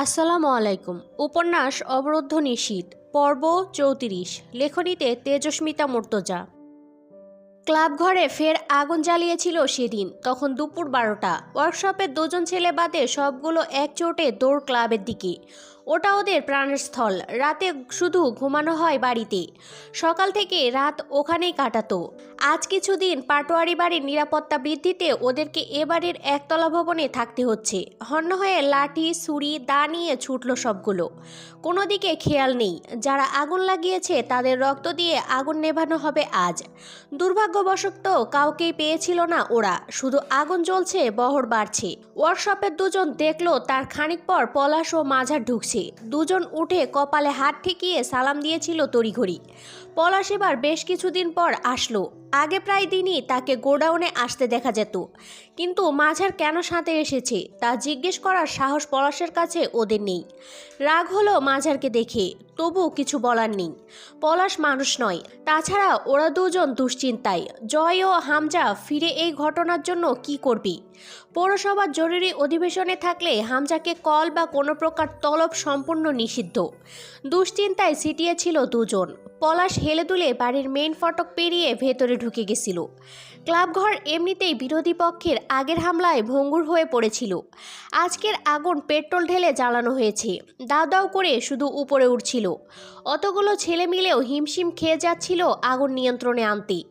আসসালামু আলাইকুম। উপন্যাস অবরুদ্ধ নিশীত পর্ব চৌত্রিশ, লেখনীতে তেজস্মিতা মুর্তজা। ক্লাব ঘরে ফের আগুন জ্বালিয়েছিল সেদিন, তখন দুপুর বারোটা। ওয়ার্কশপের দুজন ছেলে বাদে সবগুলো এক চোটে দৌড় ক্লাবের দিকে। ওটা ওদের প্রাণের স্থল। রাতে শুধু ঘুমানো হয় বাড়িতে সকাল থেকে রাত ওখানেই কাটাতো। আজ কিছুদিন পাটোয়ারি বাড়ির নিরাপত্তা বৃদ্ধিতে ওদেরকে এ বাড়ির একতলা ভবনে থাকতে হচ্ছে। হন্য হয়ে লাঠি, ছুরি, দা নিয়ে ছুটল সবগুলো। কোনো দিকে খেয়াল নেই। যারা আগুন লাগিয়েছে তাদের রক্ত দিয়ে আগুন নেভানো হবে আজ। দুর্ভাগ্যবশত কাউকেই পেয়েছিল না ওরা। শুধু আগুন জ্বলছে, বহর বাড়ছে। ওয়ার্কশপের দুজন দেখল তার খানিক পর পলাশ ও মাঝার ঢুকছে। দুজন উঠে কপালে হাত ঠেকিয়ে সালাম দিয়েছিল তড়িঘড়ি। পলাশ এবার বেশ কিছুদিন পর আসলো। আগে প্রায় দিনই তাকে গোডাউনে আসতে দেখা যেত। কিন্তু মাঝার কেন সাথে এসেছে তা জিজ্ঞেস করার সাহস পলাশের কাছে ওদের নেই। রাগ হলো মাঝারকে দেখে তবু কিছু বলার নেই। পলাশ মানুষ নয়, তাছাড়া ওরা দুজন দুশ্চিন্তায়। জয় ও হামজা ফিরে এই ঘটনার জন্য কি করবি? পৌরসভার জরুরি অধিবেশনে থাকলে হামজাকে কল বা কোনো প্রকার তলব সম্পূর্ণ নিষিদ্ধ। দুশ্চিন্তায় সিটিয়েছিল দুজন। পলাশ হেলে দুলে বাড়ির মেইন ফটক পেরিয়ে ভেতরে ঢুকে গেছিল। ক্লাবঘর এমনিতেই বিরোধী পক্ষের আগের হামলায় ভঙ্গুর হয়ে পড়েছিল। আজকের আগুন পেট্রোল ঢেলে জ্বালানো হয়েছে। দাও দাও করে শুধু উপরে উঠছিল। অতগুলো ছেলে মিলেও হিমশিম খেয়ে যাচ্ছিল আগুন নিয়ন্ত্রণে আনতে।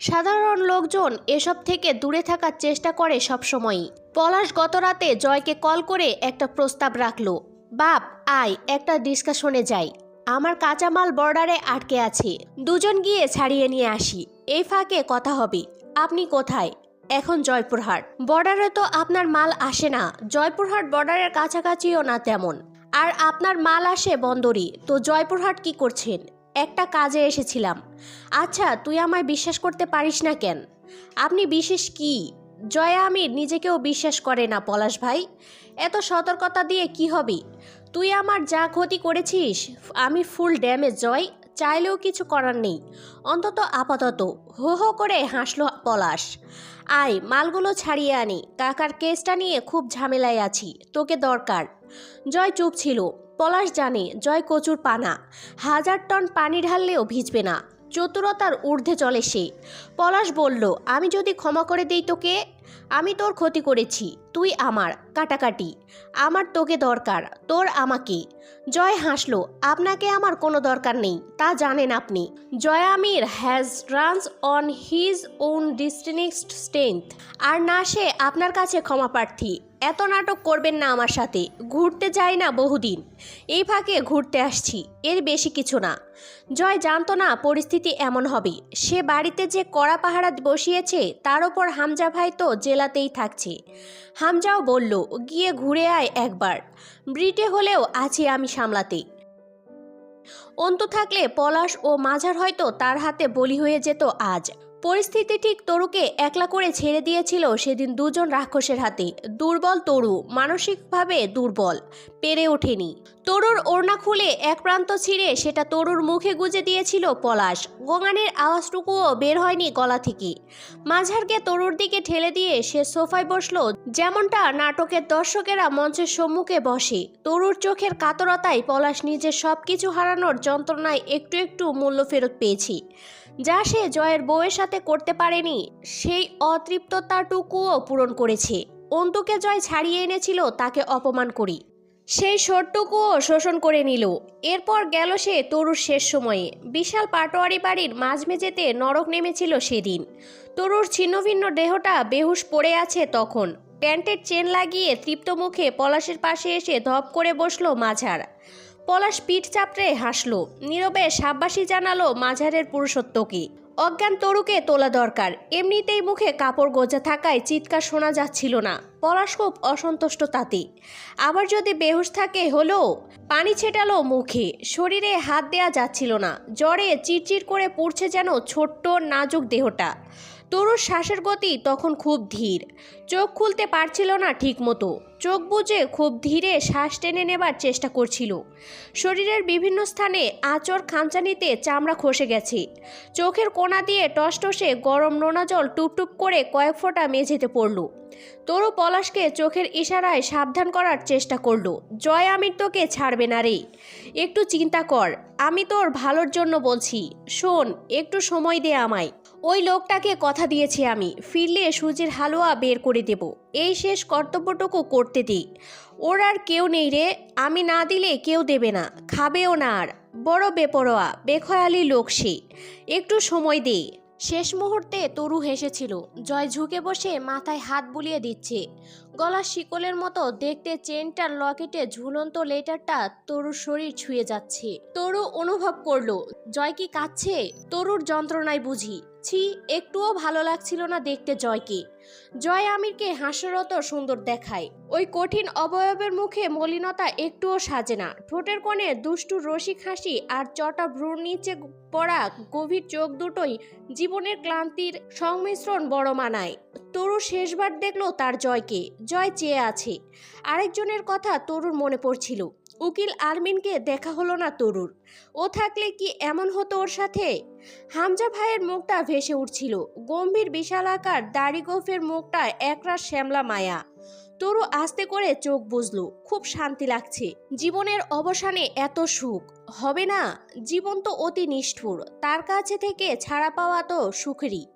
সাধারণ লোকজন এসব থেকে দূরে থাকার চেষ্টা করে সবসময়ই। পলাশ গত রাতে জয়কে কল করে একটা প্রস্তাব রাখল। বাপ, আয়, একটা ডিসকাশনে যাই। আমার কাঁচামাল বর্ডারে আটকে আছে। দুজন গিয়ে ছাড়িয়ে নিয়ে আসি। এই ফাঁকে কথা হবে। আপনি কোথায়? এখন জয়পুরহাট। বর্ডারে তো আপনার মাল আসে না। জয়পুরহাট বর্ডারের কাছাকাছিও না তেমন। আর আপনার মাল আসে বন্দরে তো জয়পুরহাট কি করছেন? একটা কাজে এসেছিলাম। আচ্ছা তুই আমায় বিশ্বাস করতে পারিস না কেন? আপনি বিশেষ কি? জয়া আমির নিজেকেও বিশ্বাস করে না, পলাশ ভাই। এত সতর্কতা দিয়ে কি হবে? তুই আমার যা ক্ষতি করেছিস, আমি ফুল ড্যামেজ জয়। চাইলেও কিছু করার নেই। অন্তত আপাতত হো হো করে হাসলো পলাশ। আয়, মালগুলো ছাড়িয়ে আনি। কাকার কেসটা নিয়ে খুব ঝামেলায় আছি, তোকে দরকার। জয় চুপ ছিল। পলাশ জানে, জয় কচুর পানা। হাজার টন পানি ঢাললেও ভিজবে না। চতুরতার ঊর্ধ্বে চলে সে। পলাশ বলল, আমি যদি ক্ষমা করে দেই তোকে আমি তোর ক্ষতি করেছি, তুই আমার, কাটাকাটি। আমার তোকে দরকার, তোর আমাকে। জয় হাসলো, আপনাকে আমার কোনো দরকার নেই, তা জানেন আপনি। Joy Amir has runs on his own ডিস্টিনিক্সড strength আর না, সে আপনার কাছে ক্ষমা প্রার্থী। এত নাটক করবেন না আমার সাথে, ঘুরতে যাই না বহুদিন। এই ফাঁকে ঘুরতে আসছি, এর বেশি কিছু না। জয় জানতো না পরিস্থিতি এমন হবে। সে বাড়িতে যে কড়া পাহারা বসিয়েছে, তার ওপর হামজা ভাই তো জেলাতেই থাকছি। হামজাও বলল, গিয়ে ঘুরে আয় একবার। ব্রিটে হলেও আছি আমি সামলাতে অন্ত থাকলে পলাশ ও মাঝার হয়তো তার হাতে বলি হয়ে যেত আজ। পরিস্থিতি ঠিক তরুকে একলা করে ছেড়ে দিয়েছিল সেদিন দুজন রাক্ষসের হাতে। দুর্বল তরু, মানসিকভাবে দুর্বল, পেরে ওঠেনি। তরুর ওড়না খুলে এক প্রান্ত ছিঁড়ে সেটা তরুর মুখে গুজে দিয়েছিল পলাশ। গোঙানের আওয়াজটুকুও বের হয়নি গলা থেকে। মাঝারকে তরুর দিকে ঠেলে দিয়ে সে সোফায় বসল, যেমনটা নাটকের দর্শকেরা মঞ্চের সম্মুখে বসে। তরুর চোখের কাতরতায় পলাশ নিজের সব কিছু হারানোর যন্ত্রণায় একটু একটু মূল্য ফেরত পেয়েছি। যা সে জয়ের বউয়ের সাথে করতে পারেনি, সেই অতৃপ্ততাটুকুও পূরণ করেছে। অন্তুকে জয় ছাড়িয়ে এনেছিল, তাকে অপমান করি। সেই শোরটুকুও শোষণ করে নিল। এরপর গেল সে তরুর শেষ সময়ে। বিশাল পাটোয়ারি বাড়ির মাঝমেঝেতে নরক নেমেছিল সেদিন। তরুর ছিন্নভিন্ন দেহটা বেহুশ পড়ে আছে তখন। প্যান্টের চেন লাগিয়ে তৃপ্ত মুখে পলাশের পাশে এসে ধপ করে বসল মাঝার। পলাশ পিঠ চাপড়ে হাসলো। নীরবে সাব্বাসী জানালো, মাঝারের পুরুষত্বকে অজ্ঞান তরুকে তোলা দরকার। এমনিতেই মুখে কাপড় গোজা থাকায় চিৎকার শোনা যাচ্ছিল না। পলাশ খুব অসন্তুষ্ট তাতে। আবার যদি বেহুশ থাকে হলো? পানি ছেটালো মুখে। শরীরে হাত দেয়া যাচ্ছিল না। জ্বরে চিরচির করে পুড়ছে যেন ছোট্ট, নাজুক দেহটা। তরুর শ্বাসের গতি তখন খুব ধীর। চোখ খুলতে পারছিল না ঠিক মতো চোখ বুজে খুব ধীরে শ্বাস টেনে নেবার চেষ্টা করছিল। শরীরের বিভিন্ন স্থানে আঁচড় খাঁচানিতে চামড়া খসে গেছে। চোখের কোনা দিয়ে টসটসে গরম নোনা জল টুপটুপ করে কয়েক ফোঁটা মেঝেতে পড়ল। তরু পলাশকে চোখের ইশারায় সাবধান করার চেষ্টা করল। জয় আমির তোকে ছাড়বে না রে। একটু চিন্তা কর, আমি তোর ভালোর জন্য বলছি। শোন, একটু সময় দে আমায়। ওই লোকটাকে কথা দিয়েছি আমি। ফিরলে সুজির হালুয়া বের করে দেব। এই শেষ কর্তব্যটুকু করতে দিই। ওর আর কেউ নেই রে। আমি না দিলে কেউ দেবে না। খাবেও না আর। বড় বেপরোয়া, বেখয়ালি লোক সে। একটু সময় দে। শেষ মুহূর্তে তরু হেসেছিল। জয় ঝুঁকে বসে মাথায় হাত বুলিয়ে দিচ্ছে। গলার শিকলের মতো দেখতে চেনটার লকেটে ঝুলন্ত লেটারটা তরুর শরীর ছুঁয়ে যাচ্ছে। তরু অনুভব করল, জয় কি কাঁদছে? তরুর যন্ত্রণায় বুঝি। ছি, একটুও ভালো লাগছিল না দেখতে জয়কে। জয় আমিরকে হাস্যরত সুন্দর দেখায়। ওই কঠিন অবয়বের মুখে মলিনতা একটুও সাজে না। ঠোঁটের কোণে দুষ্টু রসিক হাসি আর চটা ভ্রুর নিচে পড়া গভীর চোখ দুটোই জীবনের ক্লান্তির সংমিশ্রণ বড় মানায়। তরু শেষবার দেখল তার জয়কে। জয় চেয়ে আছে। আরেকজনের কথা তরুর মনে পড়ছিল। উকিল আরমিনকে দেখা হলো না তরুর। ও থাকলে কি এমন হতো ওর সাথে? হামজা ভাইয়ের মুখটা ভেসে উঠছিল। গম্ভীর বিশালাকার দাড়ি গোফের মুখটা একরা শ্যামলা মায়া। তরু আস্তে করে চোখ বুঝলো খুব শান্তি লাগছে। জীবনের অবসানে এত সুখ। হবে না? জীবন তো অতি নিষ্ঠুর। তার কাছে থেকে ছাড়া পাওয়া তো সুখেরই।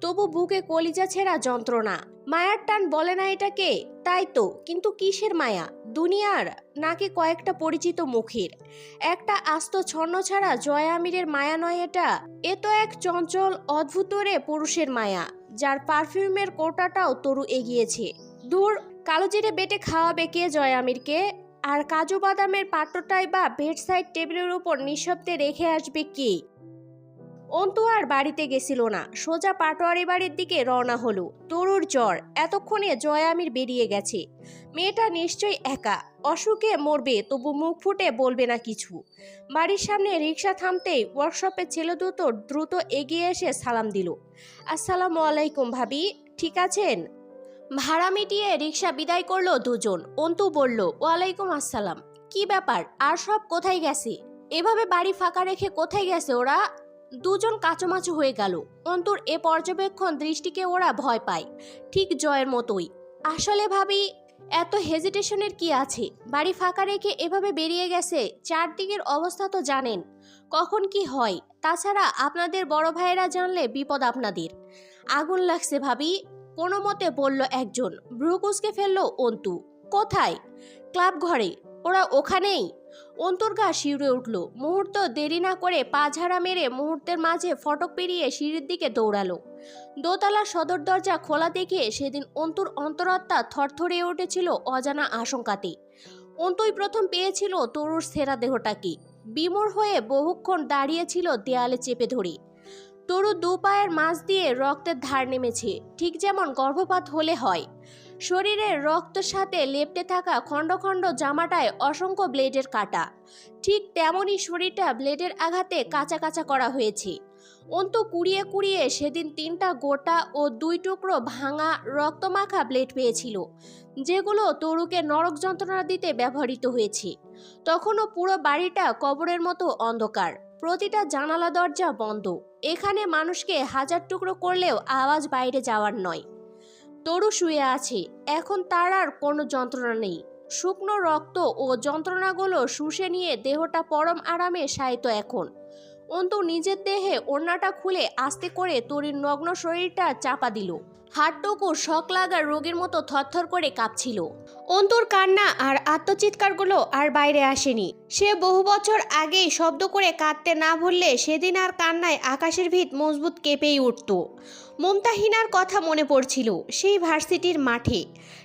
তবু বুকে কলিজা ছেঁড়া যন্ত্রণা। মায়ার টান বলে না এটাকে? তাই তো। কিন্তু কিসের মায়া? দুনিয়ার? নাকি কয়েকটা পরিচিত মুখের? একটা আস্ত ছন্ন ছাড়া জয়া আমিরের মায়া নয় এটা? এ তো এক চঞ্চল, অদ্ভুত রে পুরুষের মায়া, যার পারফিউমের কোটাটাও তরু এগিয়েছে। দূর, কালো জিরে বেটে খাওয়াবে কে জয় আমিরকে? আর কাজু বাদামের পাত্রটাই বা বেড সাইড টেবিলের উপর নিঃশব্দে রেখে আসবে কে? অন্তু আর বাড়িতে গেছিল না। সোজা পাটোয়ারি বাড়ির দিকে রওনা হলো। তরুর জ্বর, এতক্ষণে জয় আমির বেরিয়ে গেছে। মেয়েটা নিশ্চয়ই একা। অসুখে মরবে, তবু মুখ ফুটে বলবে না কিছু। বাড়ির সামনে রিক্সা থামতেই ওয়ার্কশপের ছেলে দুটো দ্রুত এগিয়ে এসে সালাম দিল। আসসালামু আলাইকুম ভাবি, ঠিক আছেন? ভাড়া মিটিয়ে রিক্সা বিদায় করল দুজন। অন্তু বলল, ওয়ালাইকুম আসসালাম। কি ব্যাপার? আর সব কোথায় গেছে? এভাবে বাড়ি ফাঁকা রেখে কোথায় গেছে ওরা? দুজন কাচুমাচু হয়ে গেল। অন্তুর এ পর্যবেক্ষণ দৃষ্টিকে ওরা ভয় পায়। ঠিক জয়ের মতোই। আসলে ভাবি, এত হেজিটেশনের কি আছে? বাড়ি ফাঁকা রেখে এভাবে বেরিয়ে গেছে, চারদিকের অবস্থা তো জানেন। কখন কি হয়? তাছাড়া আপনাদের বড় ভাইয়েরা জানলে বিপদ আপনাদের। আগুন লাগছে ভাবি, কোনো মতে বলল একজন। ভ্রুকুসকে ফেলল অন্তু। কোথায়? ক্লাব ঘরে। ওরা ওখানেই। অন্তর গা শিউরে উঠল। মুহূর্ত দেরি না করে পা ঝাড়া মেরে মুহূর্তের মাঝে ফটক পেরিয়ে সিঁড়ির দিকে দৌড়ালো। দোতলার সদর দরজা খোলা দেখে সেদিন অন্তুর অন্তরাত্মা থরথরে উঠেছিল অজানা আশঙ্কাতে অন্তুই প্রথম পেয়েছিল তরুর সেরা দেহটাকে। বিমূর হয়ে বহুক্ষণ দাঁড়িয়েছিল দেয়ালে চেপে ধরে। তরু দু পায়ের মাঝ দিয়ে রক্তের ধার নেমেছে। ঠিক যেমন গর্ভপাত হলে হয়। শরীরের রক্ত সাথে লেপটে থাকা খণ্ড খণ্ড জামাটায় অসংখ্য ব্লেডের কাটা। ঠিক তেমনই শরীরটা ব্লেডের আঘাতে কাঁচা কাঁচা করা হয়েছে। অন্ত কুড়িয়ে কুড়িয়ে সেদিন তিনটা গোটা ও দুই টুকরো ভাঙা রক্তমাখা ব্লেড পেয়েছিল, যেগুলো তরুকে নরক যন্ত্রণা দিতে ব্যবহৃত হয়েছে। তখনও পুরো বাড়িটা কবরের মতো অন্ধকার। প্রতিটা জানালা দরজা বন্ধ। এখানে মানুষকে হাজার টুকরো করলেও আওয়াজ বাইরে যাওয়ার নয়। তরু শুয়ে আছে। এখন তার আর কোনো যন্ত্রণা নেই। শুকনো রক্ত ও যন্ত্রণাগুলো শুষে নিয়ে দেহটা পরম আরামে শায়িত এখন। অন্তু নিজের দেহে ওড়নাটা খুলে আস্তে করে তরির নগ্ন শরীরটা চাপা দিল। হাটটুকু শক লাগার রোগীর মতো থরথর করে কাঁপছিল। অন্তুর কান্না আর আত্মচিৎকারগুলো আর বাইরে আসেনি। সে বহু বছর আগেই শব্দ করে কাঁদতে না ভুললে সেদিন আর কান্নায় আকাশের ভিত মজবুত কেঁপেই উঠত। মমতাহিনার কথা মনে পড়ছিল সেই ভার্সিটির মাঠে।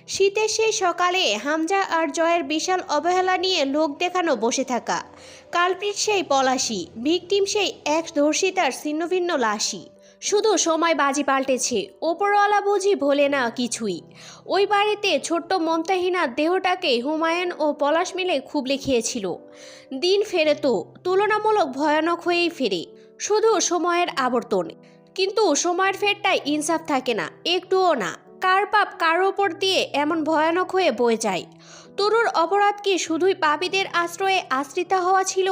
শীতের সেই সকালে হামজা আর জয়ের বিশাল অবহেলা নিয়ে লোক দেখানো বসে থাকা। কালপিট সেই পলাশি, ভিকটিম সেই এক ধর্ষিতার ছিন্নভিন্ন লাশি শুধু সময় বাজি পাল্টেছে, ওপরওয়ালা বুঝি ভোলে না কিছুই। ওই বাড়িতে ছোট্ট মমতাহিনার দেহটাকে হুমায়ুন ও পলাশ মিলে খুব লিখিয়েছিল দিন ফেরে তো তুলনামূলক ভয়ানক হয়েই ফেরে। শুধু সময়ের আবর্তন। কিন্তু সময়ের ফেরটায় ইনসাফ থাকে না, একটুও না। কার পাপ কার ওপর দিয়ে এমন ভয়ানক হয়ে বয়ে যায়? তরুর অপরাধ কি শুধুই পাপীদের আশ্রয়ে আশ্রিতা হওয়া ছিল?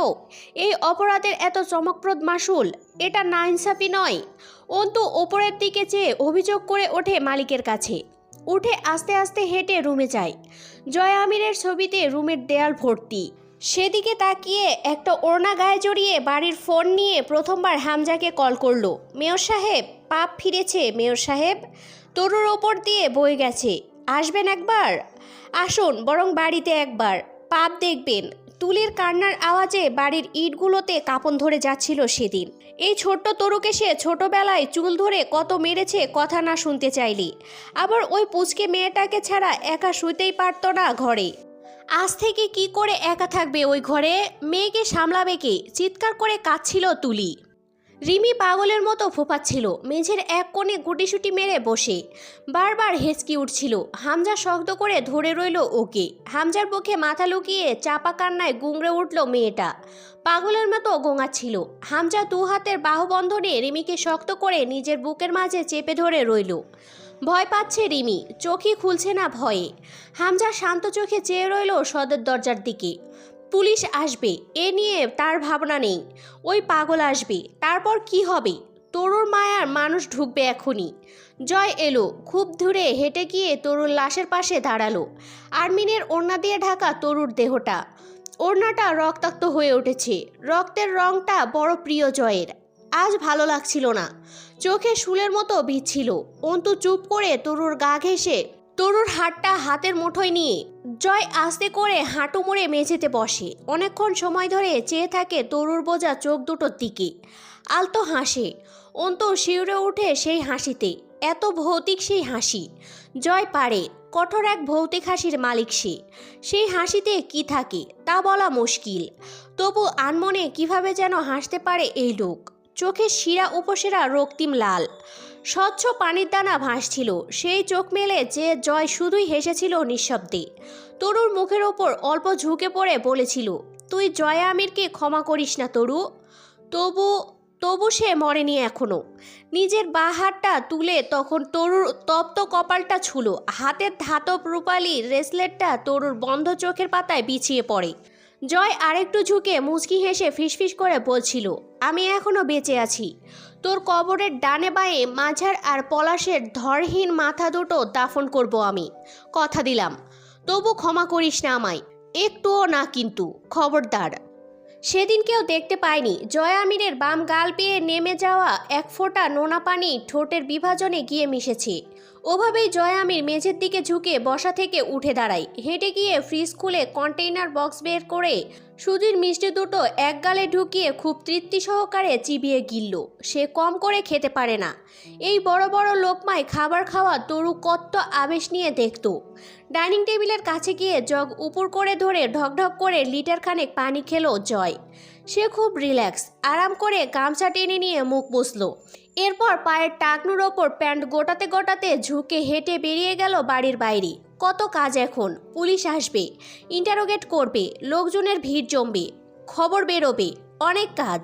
এই অপরাধের এত চমকপ্রদ মাসুল, এটা না ইনসাফি নয়। অন্তু ওপরের দিকে চেয়ে অভিযোগ করে ওঠে মালিকের কাছে। উঠে আস্তে আস্তে হেঁটে রুমে যায়। জয় আমিরের ছবিতে রুমের দেয়াল ভর্তি। সেদিকে তাকিয়ে একটা ওড়না গায়ে জড়িয়ে বাড়ির ফোন নিয়ে প্রথমবার হামজাকে কল করল। মেয়র সাহেব, পাপ ফিরেছে, মেয়র সাহেব। তরুর ওপর দিয়ে বয়ে গেছে। আসবেন একবার? আসুন, বরং বাড়িতে একবার। পাপ দেখবেন। তুলির কান্নার আওয়াজে বাড়ির ইটগুলোতে কাপন ধরে যাচ্ছিল সেদিন। এই ছোট্ট তরুকে সে ছোটবেলায় চুল ধরে কত মেরেছে কথা না শুনতে চাইলি। আবার ওই পুচকে মেয়েটাকে ছাড়া একা শুতেই পারতো না ঘরে। আজ থেকে কি করে একা থাকবে ওই ঘরে? মেয়েকে সামলাবে কে? চিৎকার করে কাঁদছিল তুলি। রিমি পাগলের মতো ফোপাচ্ছিল। মেঝের এক কোণে গুটিসুটি মেরে বসে। বারবার হেঁচকি উঠছিল। হামজা শক্ত করে ধরে রইল ওকে। হামজার বুকে মাথা লুকিয়ে চাপা কান্নায় গুংড়ে উঠল মেয়েটা। পাগলের মতো গোঙাচ্ছিল। হামজা দু হাতের বাহুবন্ধনে রিমিকে শক্ত করে নিজের বুকের মাঝে চেপে ধরে রইল। ভয় পাচ্ছে রিমি, চোখই খুলছে না ভয়ে। হামজা শান্ত চোখে চেয়ে রইল সদর দরজার দিকে। পুলিশ আসবে, এ নিয়ে তার ভাবনা নেই। ওই পাগল আসবে, তারপর কি হবে? তরুর মায়ার মানুষ ঢুকবে এখনই। জয় এলো, খুব দূরে হেঁটে গিয়ে তরুর লাশের পাশে দাঁড়াল। আর্মিনের ওড়না দিয়ে ঢাকা তরুর দেহটা। ওড়নাটা রক্তাক্ত হয়ে উঠেছে। রক্তের রংটা বড় প্রিয় জয়ের। আজ ভালো লাগছিল না। চোখে শুলের মতো বিচ্ছিল। অন্তু চুপ করে তরুর গা ঘেঁষে তরুর হাতটা হাতের মুঠোয় নিয়ে জয় আস্তে করে হাঁটু মুড়ে মেঝেতে বসে। অনেকক্ষণ সময় ধরে চেয়ে থাকে তরুর বোঝা চোখ দুটোর দিকে। আলতো হাসে। অন্তু শিউরে উঠে সেই হাসিতে। এত ভৌতিক সেই হাসি। জয় পারে। কঠোর এক ভৌতিক হাসির মালিক সে। সেই হাসিতে কি থাকে তা বলা মুশকিল। তবু আনমনে কীভাবে যেন হাসতে পারে এই লোক। চোখের শিরা উপশিরা রক্তিম লাল। স্বচ্ছ পানির দানা ভাসছিল। সেই চোখ মেলে যে জয় শুধুই হেসেছিল নিঃশব্দে। তরুর মুখের ওপর অল্প ঝুঁকে পড়ে বলেছিল, তুই জয়া আমিরকে ক্ষমা করিস না তরু। তবু তবু সে মরেনি এখনও। নিজের বা হাতটা তুলে তখন তরুর তপ্ত কপালটা ছুলো। হাতের ধাতব রূপালি রেসলেটটা তরুর বন্ধ চোখের পাতায় বিছিয়ে পড়ে। জয় আরেকটু ঝুঁকে মুচকি হেসে ফিসফিস করে বলছিল, আমি এখনও বেঁচে আছি। তোর কবরের ডানে বাঁয়ে মাঝার আর পলাশের ধরহীন মাথা দুটো দাফন করব আমি। কথা দিলাম। তবু ক্ষমা করিস না আমায়। একটুও না কিন্তু, খবরদার। সেদিন কেউ দেখতে পায়নি। জয় আমিরের বাম গাল পেয়ে নেমে যাওয়া এক ফোঁটা নোনা পানি ঠোঁটের বিভাজনে গিয়ে মিশেছে। ওভাবেই জয় আমির মেঝের দিকে ঝুঁকে বসা থেকে উঠে দাঁড়ায়। হেঁটে গিয়ে ফ্রিজ খুলে কন্টেইনার বক্স বের করে সুজির মিষ্টি দুটো এক গালে ঢুকিয়ে খুব তৃপ্তি সহকারে চিবিয়ে গিলল। সে কম করে খেতে পারে না। এই বড় বড় লোকমায় খাবার খাওয়া তরু কত আবেশ নিয়ে দেখত। ডাইনিং টেবিলের কাছে গিয়ে জগ উপর করে ধরে ঢকঢক করে লিটার খানেক পানি খেলো জয়। সে খুব রিল্যাক্স, আরাম করে গামছা টেনে নিয়ে মুখ বসল। এরপর পায়ের টাকনুর ওপর প্যান্ট গোটাতে গোটাতে ঝুঁকে হেঁটে বেরিয়ে গেল বাড়ির বাইরে। কত কাজ এখন, পুলিশ আসবে ইন্টারোগেট করবে, লোকজনের ভিড় জমবে, খবর বেরোবে, অনেক কাজ।